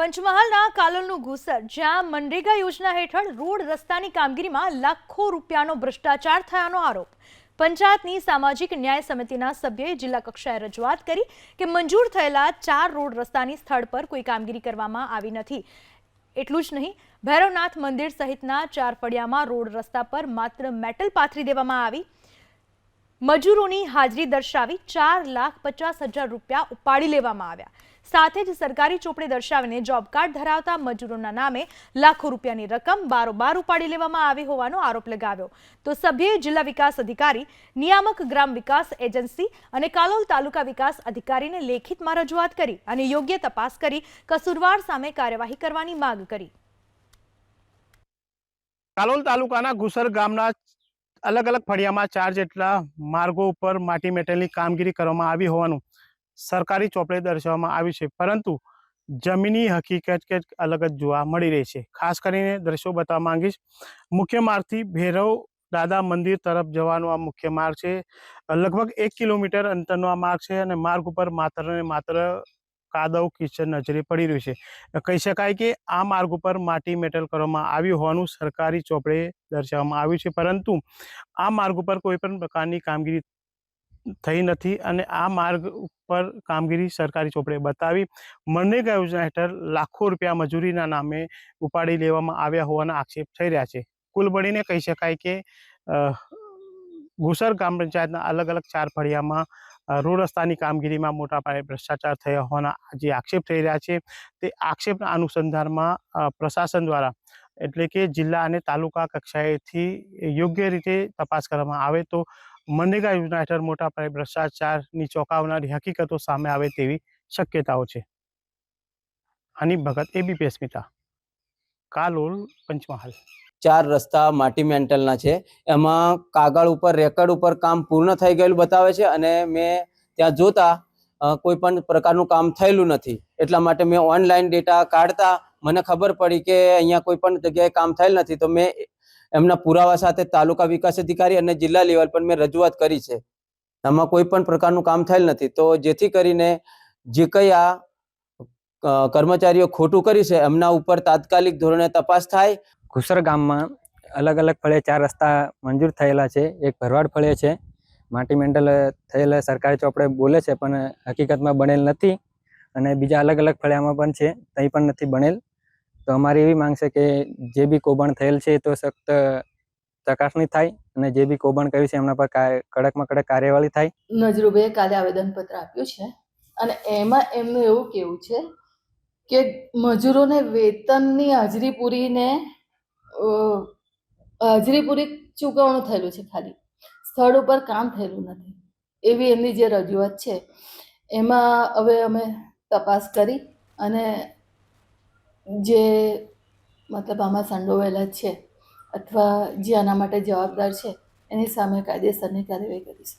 પંચમહાલના કાલોલનું ઘુસર જ્યાં મનરેગા યોજના હેઠળ રોડ રસ્તાની કામગીરીમાં લાખો રૂપિયાનો ભ્રષ્ટાચાર થયાનો આરોપ. પંચાયતની સામાજિક ન્યાય સમિતિના સભ્યોએ જિલ્લા કક્ષાએ રજૂઆત કરી કે મંજૂર થયેલા ચાર રોડ રસ્તાની સ્થળ પર કોઈ કામગીરી કરવામાં આવી નથી. એટલું જ નહીં, ભૈરવનાથ મંદિર સહિતના ચાર ફળિયામાં રોડ રસ્તા પર માત્ર મેટલ પાથરી દેવામાં આવી મજૂરોની હાજરી દર્શાવી ચાર લાખ પચાસ હજાર રૂપિયા ઉપાડી લેવામાં આવ્યા. સાથે જ સરકારી ચોપડે દર્શાવીને જોબ કાર્ડ ધરાવતા મજૂરોના નામે લાખો રૂપિયાની રકમ બારોબાર ઉપાડી લેવામાં આવી હોવાનો આરોપ લગાવ્યો. તો સભ્યએ જિલ્લા વિકાસ અધિકારી, નિયામક ગ્રામ વિકાસ એજન્સી અને કાલોલ તાલુકા વિકાસ અધિકારીને લેખિતમાં રજૂઆત કરી અને યોગ્ય તપાસ કરી, કસૂરવાર સામે કાર્યવાહી કરવાની માંગ કરી. કાલોલ તાલુકાના ઘુસર ગામના અલગ અલગ ફળિયામાં ચાર જેટલા માર્ગો ઉપર માટી મેટલની કામગીરી કરવામાં આવી હોવાનું સરકારી ચોપડે દર્શાવવામાં આવ્યું છે. પરંતુ જમીની હકીકત કે અલગ જ જોવા મળી રહી છે. ખાસ કરીને દ્રશ્યો બતાવવા માંગીશ. મુખ્ય માર્ગથી ભૈરવ દાદા મંદિર તરફ જવાનો આ મુખ્ય માર્ગ છે. લગભગ એક કિલોમીટર અંતરનો આ માર્ગ છે અને માર્ગ ઉપર માત્ર ને માત્ર કાદવ કિચન નજરે પડી રહ્યું છે. કહી શકાય કે આ માર્ગ ઉપર માટી મેટલ કરવામાં આવ્યું હોવાનું સરકારી ચોપડે દર્શાવવામાં આવ્યું છે. પરંતુ આ માર્ગ ઉપર કોઈ પણ પ્રકારની કામગીરી થઈ નથી અને આ માર્ગ ઉપર કામગીરી સરકારી ચોપડે બતાવી મનરેગા યોજના હેઠળ લાખો રૂપિયા મજૂરીના નામે ઉપાડી લેવામાં આવ્યા હોવાના આક્ષેપ થઈ રહ્યા છે. કુલ મળીને કહી શકાય કે ગુસર ગ્રામ પંચાયતના અલગ અલગ ચાર ફળિયામાં રોડ રસ્તાની કામગીરીમાં મોટા પાયે ભ્રષ્ટાચાર થયા હોવાના જે આક્ષેપ થઈ રહ્યા છે, તે આક્ષેપના અનુસંધાનમાં પ્રશાસન દ્વારા એટલે કે જિલ્લા અને તાલુકા કક્ષાએથી યોગ્ય રીતે તપાસ કરવામાં આવે તો મનરેગા યોજના હેઠળ મોટા પાયે ભ્રષ્ટાચારની ચોંકાવનારી હકીકતો સામે આવે તેવી શક્યતાઓ છે. હનીફ ભગત એબીપી અસ્મિતા કાલોલ, પંચમહાલ. ચાર રસ્તા માટી મેન્ટલના છે. એમાં કાગળ ઉપર, રેકર્ડ ઉપર કામ પૂર્ણ થઈ ગયેલું બતાવે છે અને મેં ત્યાં જોતા કોઈ પણ પ્રકારનું કામ થયેલું નથી. એટલા માટે મેં ઓનલાઈન ડેટા કાઢતા મને ખબર પડી કે અહીંયા કોઈ પણ જગ્યાએ કામ થયેલ નથી. તો મેં એમના પુરાવા સાથે તાલુકા વિકાસ અધિકારી અને જિલ્લા લેવલ પર મેં રજૂઆત કરી છે. આમાં કોઈ પણ પ્રકારનું કામ થયેલ નથી. તો જેથી કરીને જે કંઈ આ કર્મચારીઓ ખોટું કરી છે, એમના ઉપર તાત્કાલિક ધોરણે તપાસ થાય. ઘુસર ગામમાં અલગ અલગ ફળે ચાર રસ્તા મંજૂર થયેલા છે. એક ભરવાડ ફળે છે. માટી મેન્ડલ થયેલા સરકારી ચોપડે બોલે છે, પણ હકીકતમાં બનેલ નથી અને બીજા અલગ અલગ ફળિયામાં પણ છે ત્યાં પણ નથી બનેલ. તો અમારી એવી માંગ છે કે જે બી કૌભાંડ થયેલ છે તો સખ્ત ચકાસણી થાય અને જે બી કૌભાંડ કર્યું છે, એમના પર કડકમાં કડક કાર્યવાહી થાય. નજરુભાઈએ કાલે આવેદનપત્ર આપ્યું છે અને એમાં એમનું એવું કેવું છે કે મજૂરોને વેતનની હાજરી પૂરીને હાજરી પૂરી ચૂકવણું થયેલું છે ખાલી. સ્થળ ઉપર કામ થયેલું નથી. એવી એમની જે રજૂઆત છે, એમાં હવે અમે તપાસ કરી અને જે મતલબ આમાં સંડોવાયેલા છે અથવા જે આના માટે જવાબદાર છે, એની સામે કાયદેસરની કાર્યવાહી કરીશું.